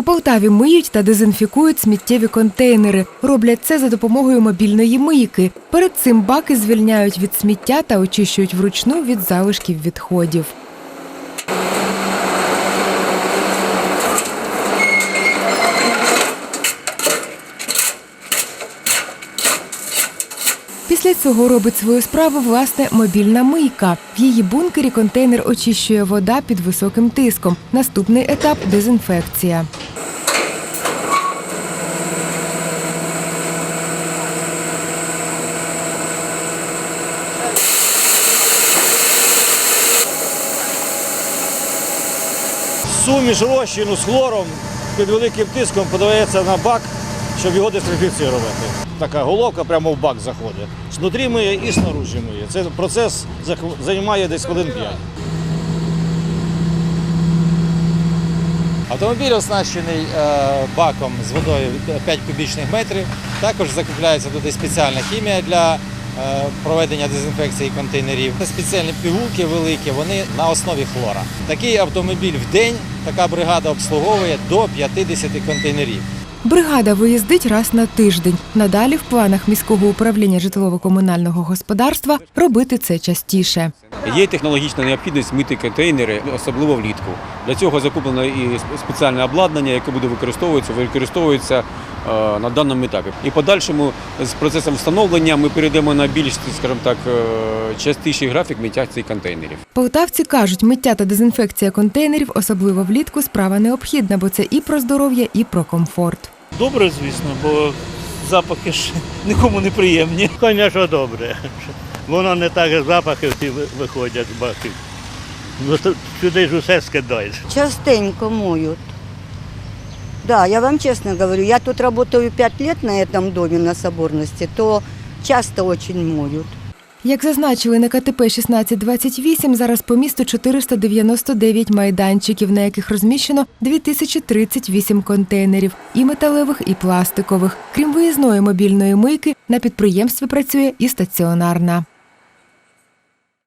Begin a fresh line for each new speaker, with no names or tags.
У Полтаві миють та дезінфікують сміттєві контейнери. Роблять це за допомогою мобільної мийки. Перед цим баки звільняють від сміття та очищують вручну від залишків відходів. Після цього робить свою справу власне мобільна мийка. В її бункері контейнер очищує вода під високим тиском. Наступний етап дезінфекція.
Суміш розчину з хлором під великим тиском подається на бак, щоб його дезінфікувати. Така головка прямо в бак заходить. Знутрі миє і снаружи миє. Цей процес займає десь хвилин 5.
Автомобіль оснащений е, баком з водою 5 кубічних метрів. Також закупляється туди спеціальна хімія для е, проведення дезінфекції контейнерів. Спеціальні пігулки великі, вони на основі хлора. Такий автомобіль в день така бригада обслуговує до 50 контейнерів.
Бригада виїздить раз на тиждень. Надалі в планах міського управління житлово-комунального господарства робити це частіше.
Є технологічна необхідність мити контейнери, особливо влітку. Для цього закуплено і спеціальне обладнання, яке буде використовуватися, використовується е, на даному етапі. І подальшому з процесом встановлення ми перейдемо на більш, скажімо так, е, частіший графік миття цих контейнерів.
Полтавці кажуть, миття та дезінфекція контейнерів, особливо влітку, справа необхідна, бо це і про здоров'я, і про комфорт.
Добре, звісно, бо запахи ж нікому не приємні.
Звісно, добре. Воно не так запахи всі ви- виходять баки. Ну, сюди ж усе скидають.
Частенько моют. Да, я вам честно говорю, я тут работаю пять лет на этом доме на Соборности, то часто очень моют.
Як зазначили на КТП 1628, зараз по місту 499 майданчиків, на яких розміщено 2038 контейнерів і металевих, і пластикових. Крім виїзної мобільної мийки, на підприємстві працює і стаціонарна.